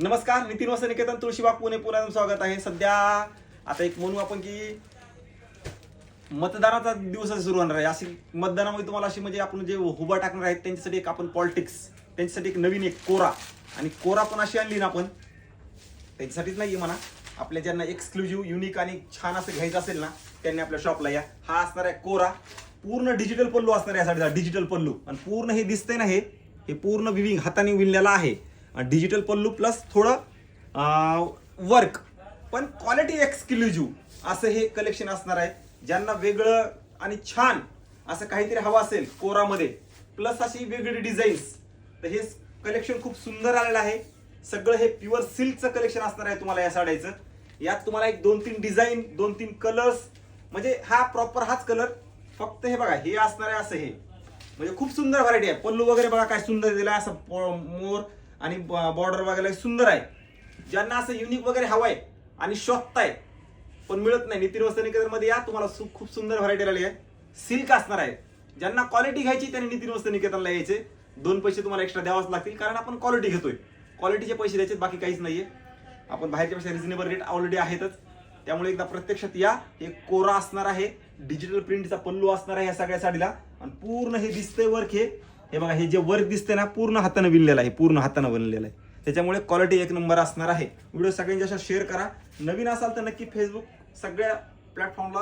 नमस्कार नितीन वसंत निकेतन तुळशीबाग पुणे पुण्यात स्वागत आहे. सध्या आता एक म्हणू आपण की मतदानाचा दिवस सुरू होणार आहे. अशी मतदानामध्ये तुम्हाला अशी म्हणजे आपण जे हुबा टाकणार आहेत त्यांच्यासाठी एक आपण पॉलिटिक्स त्यांच्यासाठी एक नवीन एक कोरा. आणि कोरा पण अशी आणली ना आपण त्यांच्यासाठीच नाही म्हणा. आपल्या ज्यांना एक्सक्लुझिव्ह युनिक आणि छान असं घ्यायचं असेल ना त्यांनी आपल्या शॉपला या. हा असणार आहे कोरा. पूर्ण डिजिटल पल्लू असणार आहे यासाठी. डिजिटल पल्लू. आणि पूर्ण हे दिसतंय ना हे हे पूर्ण विविंग हाताने विणलेला आहे. डिजिटल पल्लू प्लस थोडं वर्क पण क्वालिटी एक्सक्लुझिव्ह असं हे कलेक्शन असणार आहे. ज्यांना वेगळं आणि छान असं काहीतरी हवं असेल कोरामध्ये प्लस अशी वेगळी डिझाईन्स तर हे कलेक्शन खूप सुंदर आलेलं आहे. सगळं हे प्युअर सिल्कचं कलेक्शन असणार आहे तुम्हाला या साड्याचं. यात तुम्हाला एक दोन तीन डिझाईन दोन तीन कलर्स म्हणजे हा प्रॉपर हाच कलर फक्त हे बघा हे असणार आहे असं हे. म्हणजे खूप सुंदर व्हरायटी आहे. पल्लू वगैरे बघा काय सुंदर दिला असं मोर आणि बॉर्डर वगैरे सुंदर आहे. ज्यांना असं युनिक वगैरे हवंय आणि शोधताय पण मिळत नाही. नितीन वस्त्र या तुम्हाला सु- खूप सुंदर व्हरायटी आली आहे. सिल्क असणार आहे. ज्यांना क्वालिटी घ्यायची त्यांनी नितीन वस्त्र निकेतनला यायचे. दोन पैसे तुम्हाला एक्स्ट्रा द्यावाच लागतील कारण आपण क्वालिटी घेतोय. क्वालिटीचे पैसे द्यायचे बाकी काहीच नाहीये. आपण बाहेरच्या पेक्षा रिझनेबल रेट ऑलरेडी आहेतच. त्यामुळे एकदा प्रत्यक्षात या. हे कोरा असणार आहे. डिजिटल प्रिंटचा पल्लू असणार आहे या सगळ्या साडीला. आणि पूर्ण हे दिसतंय वर्क हे. हे बघा हे जे वर्क दिसतंय ना पूर्ण हातानं विणलेलं आहे पूर्ण हातानं बनलेलं आहे. त्याच्यामुळे क्वालिटी एक नंबर असणार आहे. व्हिडिओ सगळ्यांच्या अशा शेअर करा. नवीन असाल तर नक्की फेसबुक सगळ्या प्लॅटफॉर्मला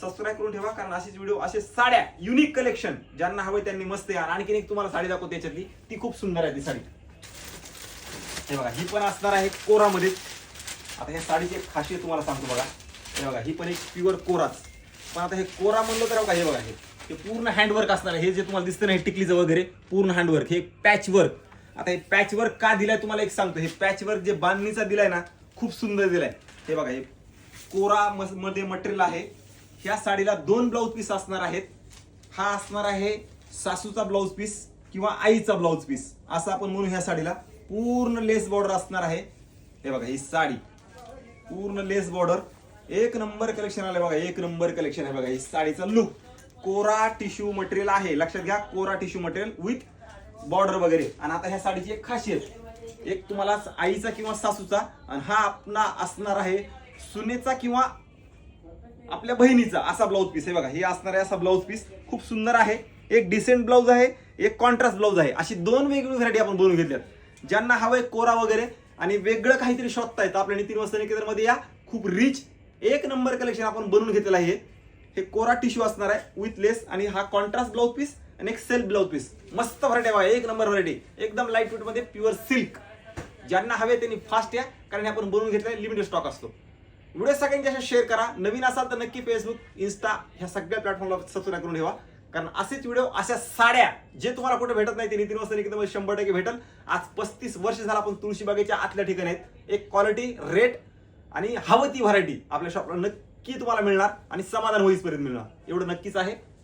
सबस्क्राईब करून ठेवा कारण असेच व्हिडिओ असे साड्या युनिक कलेक्शन ज्यांना हवे त्यांनी मस्त या. आणखीन एक तुम्हाला साडी दाखवते त्याच्यातली ती खूप सुंदर आहे ती साडी. हे बघा ही पण असणार आहे कोरामध्ये. आता या साडीची एक खासियत तुम्हाला सांगतो बघा. हे बघा ही पण एक प्युअर कोराच. पण आता हे कोरा म्हणलं तर बघा हे बघा हे. हे पूर्ण हँडवर्क असणार आहे. हे जे तुम्हाला दिसतं ना हे टिकलीचं वगैरे पूर्ण हँडवर्क हे पॅच वर्क आता हे पॅच वर्क का दिलाय तुम्हाला एक सांगतो. हे पॅच वर्क जे बांधणीचा दिलाय ना खूप सुंदर दिलाय. हे बघा हे कोरा मध्ये मटेरियल आहे. ह्या साडीला दोन ब्लाऊज पीस असणार आहेत. हा असणार आहे सासूचा ब्लाऊज पीस किंवा आईचा ब्लाऊज पीस असं आपण म्हणू ह्या साडीला. पूर्ण लेस बॉर्डर असणार आहे. हे बघा ही साडी. पूर्ण लेस बॉर्डर एक नंबर कलेक्शन आलं बघा एक नंबर कलेक्शन आहे बघा. ही साडीचा लुक कोरा टिश्यू मटेरियल आहे. लक्षात घ्या कोरा टिश्यू मटेरियल विथ बॉर्डर वगैरे. आणि आता ह्या साडीची एक खासियत. एक तुम्हाला आईचा किंवा सासूचा आणि हा आपला असणार आहे सुनेचा किंवा आपल्या बहिणीचा असा ब्लाऊज पीस आहे बघा. हे असणार आहे असा ब्लाऊज पीस खूप सुंदर आहे. एक डिसेंट ब्लाऊज आहे एक कॉन्ट्रास्ट ब्लाऊज आहे. अशी दोन वेगवेगळी व्हरायटी आपण बनवून घेतल्यात. ज्यांना हवंय कोरा वगैरे आणि वेगळं काहीतरी शोधता तर आपल्या नितीन वस्त्र निकेतनमध्ये या. खूप रिच एक नंबर कलेक्शन आपण बनवून घेतलेलं आहे. हे कोरा टिश्यू असणार आहे विथ लेस आणि हा कॉन्ट्रास्ट ब्लाऊज पीस आणि एक सेल्फ ब्लाऊज पीस मस्त व्हरायटी आहे एक नंबर व्हरायटी एकदम लाइट वेटमध्ये प्युअर सिल्क ज्यांना हवे त्यांनी फास्ट या कारण हे आपण बनवून घेतलंय लिमिटेड स्टॉक असतो. व्हिडिओ सगळ्यांच्या शेअर करा. नवीन असाल तर नक्की फेसबुक इन्स्टा ह्या सगळ्या प्लॅटफॉर्मला सबस्क्राईब करून ठेवा. कारण असेच व्हिडिओ अशा साड्या जे तुम्हाला कुठे भेटत नाही ते नितीन वाजता एकदम शंभर टक्के भेटल. आज पस्तीस वर्ष झाला आपण तुळशीबागेच्या आतल्या ठिकाणी आहेत. एक क्वालिटी रेट आणि हवं ती व्हरायटी आपल्या शॉपला नक्की तुम्हाला मिळणार आणि समाधान होईपर्यंत मिळणार. एवढं नक्कीच आहे.